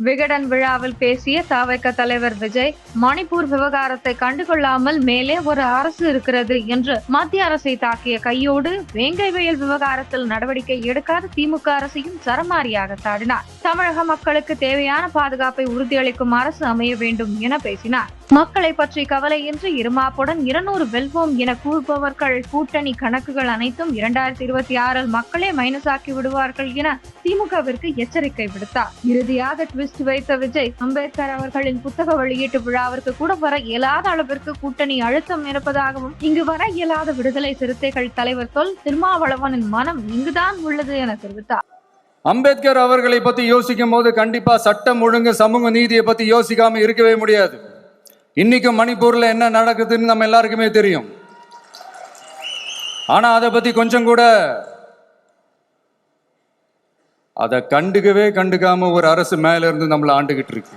விகடன் விழாவில் பேசிய தாவக தலைவர் விஜய் மணிப்பூர் விவகாரத்தை கண்டுகொள்ளாமல் மேலே ஒரு அரசு இருக்கிறது என்று மத்திய அரசை தாக்கிய கையோடு வேங்கை வயல் விவகாரத்தில் நடவடிக்கை எடுக்காத திமுக அரசையும் சரமாரியாக சாடினார் தமிழக மக்களுக்கு தேவையான பாதுகாப்பை உறுதியளிக்கும் அரசு அமைய வேண்டும் என பேசினார். மக்களை பற்றி கவலையின்றி இருமாப்புடன் இருநூறு வெல்வோம் என கூறுபவர்கள் கூட்டணி கணக்குகள் அனைத்தும் இரண்டாயிரத்தி இருபத்தி ஆறில் மக்களே மைனஸ் ஆக்கி விடுவார்கள் என திமுகவிற்கு எச்சரிக்கை விடுத்தார். இறுதியாக ட்விஸ்ட் வைத்த விஜய் அம்பேத்கர் அவர்களின் புத்தக வெளியீட்டு விழாவிற்கு கூட வர இயலாத அளவிற்கு கூட்டணி அழுத்தம் இருப்பதாகவும் இங்கு வர இயலாத விடுதலை சிறுத்தைகள் தலைவர் சொல் திருமாவளவனின் மனம் இங்குதான் உள்ளது என தெரிவித்தார். அம்பேத்கர் அவர்களை பத்தி யோசிக்கும் போது கண்டிப்பா சட்டம் ஒழுங்கு சமூக நீதியை பத்தி யோசிக்காம இருக்கவே முடியாது. இன்னைக்கும் மணிப்பூரில் என்ன நடக்குதுன்னு நம்ம எல்லாருக்குமே தெரியும். ஆனால் அதை பற்றி கொஞ்சம் கூட அதை கண்டுக்கவே கண்டுக்காம ஒரு அரசு மேல இருந்து நம்மளை ஆண்டுகிட்டு இருக்கு.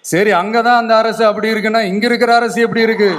சரி அங்கதான் அந்த அரசு அப்படி இருக்குன்னா இங்க இருக்கிற அரசு எப்படி இருக்கு?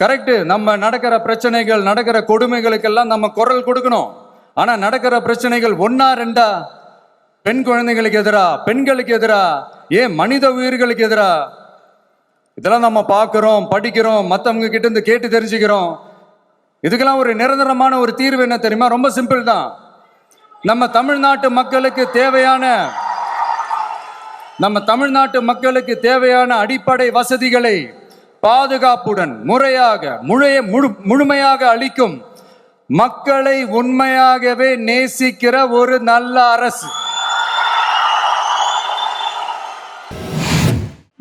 கரெக்டு. நம்ம நடக்கிற பிரச்சனைகள் நடக்கிற கொடுமைகளுக்கெல்லாம் நம்ம குரல் கொடுக்கணும். ஆனா நடக்கிற பிரச்சனைகள் ஒன்னா ரெண்டா? பெண் குழந்தைகளுக்கு எதிரா? பெண்களுக்கு எதிரா? ஏன் மனித உயிர்களுக்கு எதிரா? இதெல்லாம் நம்ம பார்க்கிறோம் படிக்கிறோம் மற்றவங்க கிட்ட இருந்து கேட்டு தெரிஞ்சுக்கிறோம். இதுக்கெல்லாம் ஒரு நிரந்தரமான ஒரு தீர்வு என்ன தெரியுமா? ரொம்ப சிம்பிள் தான். நம்ம தமிழ்நாட்டு மக்களுக்கு தேவையான நம்ம தமிழ்நாட்டு மக்களுக்கு தேவையான அடிப்படை வசதிகளை பாதுகாப்புடன் முறையாக முழைய முழு முழுமையாக அளிக்கும் மக்களை உண்மையாகவே நேசிக்கிற ஒரு நல்ல அரசு.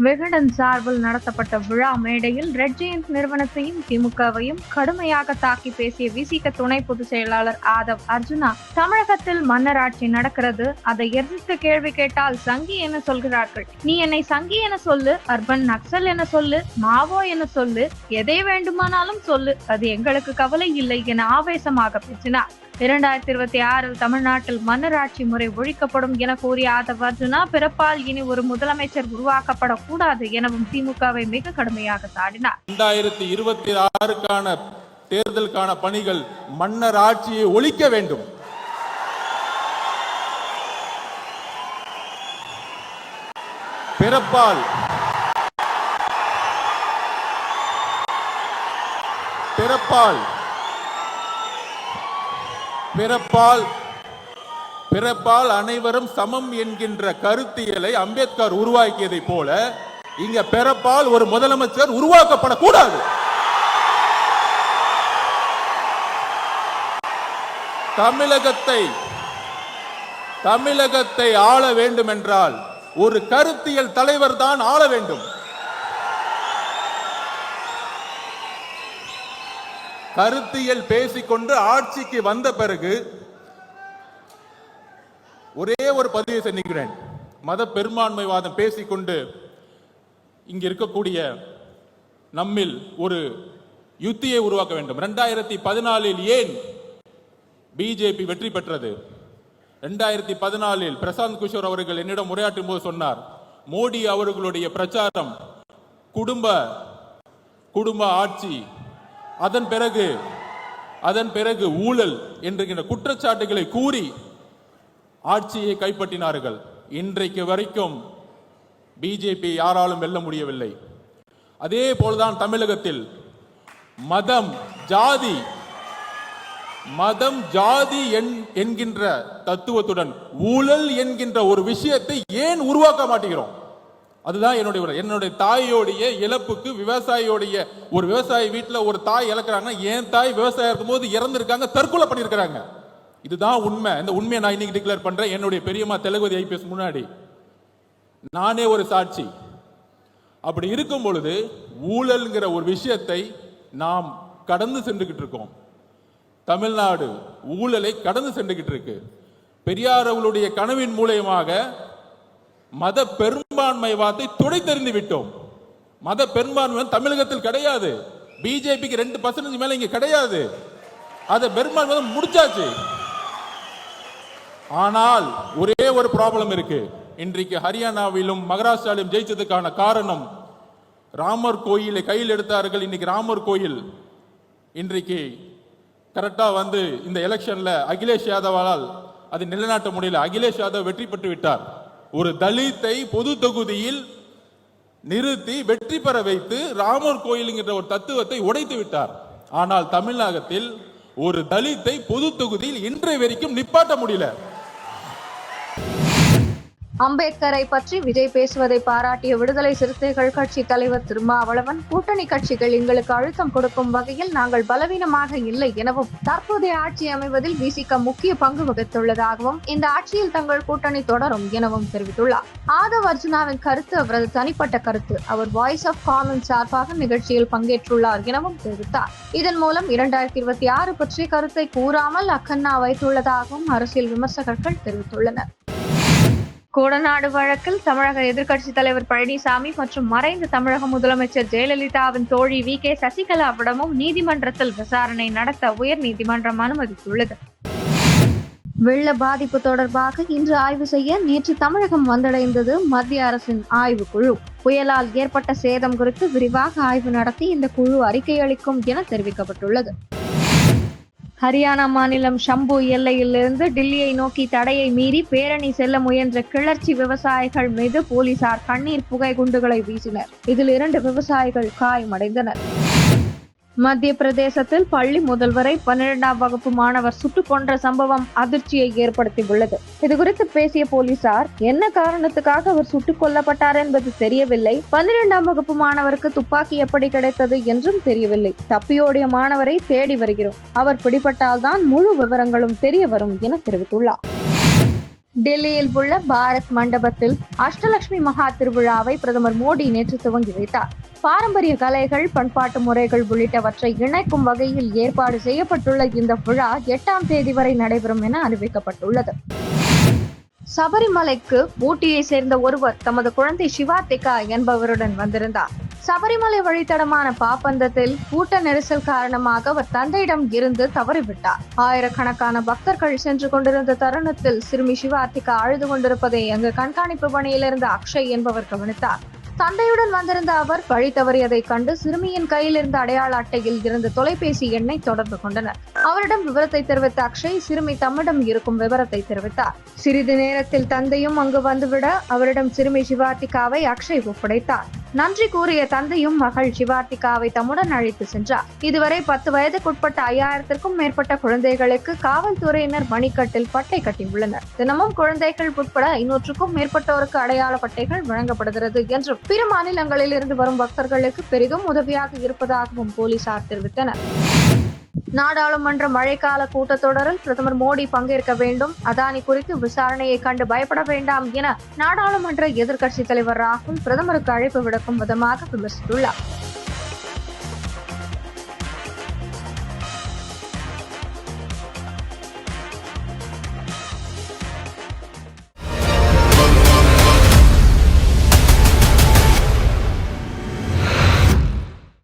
விகடன் சார்பில் நடத்தப்பட்ட விழா மேடையில் ரெட் ஜெயண்ட் நிறுவனத்தையும் திமுகவையும் கடுமையாக தாக்கி பேசிய விசிக துணை பொதுச் செயலாளர் ஆதவ் அர்ஜுனா தமிழகத்தில் மன்னர் ஆட்சி நடக்கிறது. அதை எதிர்த்து கேள்வி கேட்டால் சங்கி என சொல்கிறார்கள். நீ என்னை சங்கி என சொல்லு அர்பன் நக்சல் என சொல்லு மாவோ என சொல்லு எதை வேண்டுமானாலும் சொல்லு. அது எங்களுக்கு கவலை இல்லை என ஆவேசமாக பேசினார். இரண்டாயிரத்தி இருபத்தி ஆறில் தமிழ்நாட்டில் மன்னராட்சி முறை ஒழிக்கப்படும் என கூறிய ஆதவ் அர்ஜுனா பிறப்பால் இனி ஒரு முதலமைச்சர் உருவாக்கப்படக்கூடாது எனவும் திமுகவை மிக கடுமையாக சாடினார் இரண்டாயிரத்தி இருபத்தி ஆறுக்கான தேர்தலுக்கான பணிகள் மன்னர் ஆட்சியை ஒழிக்க வேண்டும். பிறப்பால் பிறப்பால் பிறப்பால் பிறப்பால் அனைவரும் சமம் என்கின்ற கருத்தியலை அம்பேத்கர் உருவாக்கியதைப் போல இங்க பிறப்பால் ஒரு முதலமைச்சர் உருவாக்கப்படக்கூடாது. தமிழகத்தை தமிழகத்தை ஆள வேண்டும் என்றால் ஒரு கருத்தியல் தலைவர் தான் ஆள வேண்டும். கருத்தியல் பேசிக்கொண்டு ஆட்சிக்கு வந்த பிறகு ஒரே ஒரு பதிவை செஞ்சுக்கிறேன் மத பெரும்பான்மைவாதம் பேசிக்கொண்டு இங்க இருக்கக்கூடிய நம்மில் ஒரு யுத்தியை உருவாக்க வேண்டும். ரெண்டாயிரத்தி பதினாலில் ஏன் பிஜேபி வெற்றி பெற்றது? ரெண்டாயிரத்தி பதினாலில் பிரசாந்த் கிஷோர் அவர்கள் என்னிடம் உரையாற்றும் போது சொன்னார் மோடி அவர்களுடைய பிரச்சாரம் குடும்ப குடும்ப ஆட்சி அதன் பிறகு அதன் பிறகு ஊழல் என்கின்ற குற்றச்சாட்டுகளை கூறி ஆட்சியை கைப்பற்றினார்கள். இன்றைக்கு வரைக்கும் பிஜேபி யாராலும் வெல்ல முடியவில்லை. அதே போலதான் தமிழகத்தில் மதம் ஜாதி மதம் ஜாதி என்- என்கின்ற தத்துவத்துடன் ஊழல் என்கின்ற ஒரு விஷயத்தை ஏன் உருவாக்க மாட்டேங்கிறோம்? அதுதான் என்னுடைய விட- என்னுடைய தாயோடைய இழப்புக்கு விவசாயியோடைய ஒரு விவசாயி வீட்டில் ஒரு தாய் இழக்கிறாங்கன்னா என் தாய் விவசாயம் இருக்கும்போது இறந்துருக்காங்க தற்கொலை பண்ணியிருக்கிறாங்க. இதுதான் உண்மை. இந்த உண்மையை நான் இன்னைக்கு டிக்ளேர் பண்ணுறேன் என்னுடைய பெரியம்மா தெலுங்குதி ஐபிஎஸ் முன்னாடி. நானே ஒரு சாட்சி. அப்படி இருக்கும் பொழுது ஊழல்ங்கிற ஒரு விஷயத்தை நாம் கடந்து சென்றுகிட்டு இருக்கோம். தமிழ்நாடு ஊழலை கடந்து சென்றுகிட்டு இருக்கு. பெரியார் அவர்களுடைய கனவின் மூலயமாக மத பெரும்பான்மைவாதத்தை துடைத்தெறிந்து விட்டோம். மத பெரும்பான்மை தமிழகத்தில் கிடையாது. பிஜேபிக்கு ரெண்டு பர்சன்டேஜ் மேல இங்க கிடையாது. அதை பெரும்பான்மை முடிச்சாச்சு. ஆனால் ஒரே ஒரு ப்ராப்ளம் இருக்கு. இன்றைக்கு ஹரியானாவிலும் மகாராஷ்டிராவிலும் ஜெயிச்சதுக்கான காரணம் ராமர் கோயிலை கையில் எடுத்தார்கள். இன்னைக்கு ராமர் கோயில். இன்றைக்கு கரெக்டாக வந்து இந்த எலெக்ஷன்ல அகிலேஷ் யாதவால் அது நிலைநாட்ட முடியல. அகிலேஷ் யாதவ் வெற்றி பெற்று விட்டார். ஒரு தலித்தை பொது தொகுதியில் நிறுத்தி வெற்றி பெற வைத்து ராமர் கோயிலுங்கிற ஒரு தத்துவத்தை உடைத்து விட்டார். ஆனால் தமிழகத்தில் ஒரு தலித்தை பொது தொகுதியில் இன்றைய வரைக்கும் நிப்பாட்ட முடியல. அம்பேத்கரை பற்றி விஜய் பேசுவதை பாராட்டிய விடுதலை சிறுத்தைகள் கட்சி தலைவர் திருமாவளவன் கூட்டணி கட்சிகள் எங்களுக்கு அழுத்தம் கொடுக்கும் வகையில் நாங்கள் பலவீனமாக இல்லை எனவும் தற்போதைய ஆட்சி அமைவதில் விசிக முக்கிய பங்கு வகித்துள்ளதாகவும் இந்த ஆட்சியில் தங்கள் கூட்டணி தொடரும் எனவும் தெரிவித்துள்ளார். ஆதவ் அர்ஜுனாவின் கருத்து அவரது தனிப்பட்ட கருத்து. அவர் வாய்ஸ் ஆஃப் காமன் சார்பாக நிகழ்ச்சியில் பங்கேற்றுள்ளார் எனவும் தெரிவித்தார். இதன் மூலம் இரண்டாயிரத்தி இருபத்தி ஆறு பற்றிய கருத்தை கூறாமல் அக்கன்னா வைத்துள்ளதாகவும் அரசியல் விமர்சகர்கள் தெரிவித்துள்ளனர். கோடநாடு வழக்கில் தமிழக எதிர்க்கட்சி தலைவர் பழனிசாமி மற்றும் மறைந்த தமிழக முதலமைச்சர் ஜெயலலிதாவின் தோழி வி கே சசிகலாவிடமும் நீதிமன்றத்தில் விசாரணை நடத்த உயர்நீதிமன்றம் அனுமதித்துள்ளது. வெள்ள பாதிப்பு தொடர்பாக இன்று ஆய்வு செய்ய நேற்று தமிழகம் வந்தடைந்தது மத்திய அரசின் ஆய்வுக்குழு. புயலால் ஏற்பட்ட சேதம் குறித்து விரிவாக ஆய்வு நடத்தி இந்த குழு அறிக்கை அளிக்கும் என தெரிவிக்கப்பட்டுள்ளது. ஹரியானா மாநிலம் ஷம்பு எல்லையிலிருந்து டில்லியை நோக்கி தடையை மீறி பேரணி செல்ல முயன்ற கிளர்ச்சி விவசாயிகள் மீது போலீசார் கண்ணீர் புகை குண்டுகளை வீசினர். இதில் இரண்டு விவசாயிகள் காயமடைந்தனர். மத்திய பிரதேசத்தில் பள்ளி முதல்வரை பன்னிரெண்டாம் வகுப்பு மாணவர் சுட்டுக் கொன்ற சம்பவம் அதிர்ச்சியை ஏற்படுத்தியுள்ளது. இதுகுறித்து பேசிய போலீசார் என்ன காரணத்துக்காக அவர் சுட்டுக் கொல்லப்பட்டார் என்பது தெரியவில்லை. பன்னிரெண்டாம் வகுப்பு மாணவருக்கு துப்பாக்கி எப்படி கிடைத்தது என்றும் தெரியவில்லை. தப்பியோடிய மாணவரை தேடி வருகிறோம். அவர் பிடிபட்டால்தான் முழு விவரங்களும் தெரிய வரும் என தெரிவித்துள்ளார். டெல்லியில் உள்ள பாரத் மண்டபத்தில் அஷ்டலட்சுமி மகா திருவிழாவை பிரதமர் மோடி நேற்று துவங்கி வைத்தார். பாரம்பரிய கலைகள் பண்பாட்டு முறைகள் உள்ளிட்டவற்றை இணைக்கும் வகையில் ஏற்பாடு செய்யப்பட்டுள்ள இந்த விழா எட்டாம் தேதி வரை நடைபெறும் என அறிவிக்கப்பட்டுள்ளது. சபரிமலைக்கு ஊட்டியை சேர்ந்த ஒருவர் தமது குழந்தை சிவாத்திகா என்பவருடன் வந்திருந்தார். சபரிமலை வழித்தடமான பாப்பந்தத்தில் கூட்ட நெரிசல் காரணமாக அவர் தந்தையிடம் இருந்து தவறிவிட்டார். ஆயிரக்கணக்கான பக்தர்கள் சென்று கொண்டிருந்த தருணத்தில் சிறுமி சிவாத்திகா அழுது கொண்டிருப்பதை அங்கு கண்காணிப்பு பணியிலிருந்து அக்ஷய் என்பவர் கவனித்தார். தந்தையுடன் வந்திருந்த அவர் வழி தவறியதைக் கண்டு சிறுமியின் கையில் இருந்த அடையாள அட்டையில் இருந்த தொலைபேசி எண்ணை தொடர்பு கொண்டனர். அவரிடம் விவரத்தை தெரிவித்த அக்ஷய் சிறுமி தம்மிடம் இருக்கும் விவரத்தை தெரிவித்தார். சிறிது நேரத்தில் தந்தையும் அங்கு வந்துவிட அவரிடம் சிறுமி சிவார்த்திகாவை அக்ஷய் ஒப்படைத்தார். நன்றி கூறிய தந்தையும் மகள் சிவார்த்திகாவை தம்முடன் அழைத்து சென்றார். இதுவரை பத்து வயதுக்குட்பட்ட ஐயாயிரத்திற்கும் மேற்பட்ட குழந்தைகளுக்கு காவல்துறையினர் மணிக்கட்டில் பட்டை கட்டியுள்ளனர். தினமும் குழந்தைகள் உட்பட ஐநூற்றுக்கும் மேற்பட்டோருக்கு அடையாள பட்டைகள் வழங்கப்படுகிறது என்றும் பிற மாநிலங்களில் இருந்து வரும் பக்தர்களுக்கு பெரிதும் உதவியாக இருப்பதாகவும் போலீசார் தெரிவித்தனர். நாடாளுமன்ற மழைக்கால கூட்டத்தொடரில் பிரதமர் மோடி பங்கேற்க வேண்டும். அதானி குறித்து விசாரணையை கண்டு பயப்பட வேண்டாம் என நாடாளுமன்ற எதிர்க்கட்சித் தலைவர் ராகுல் பிரதமருக்கு அழைப்பு விடுக்கும் விதமாக விமர்சித்துள்ளார்.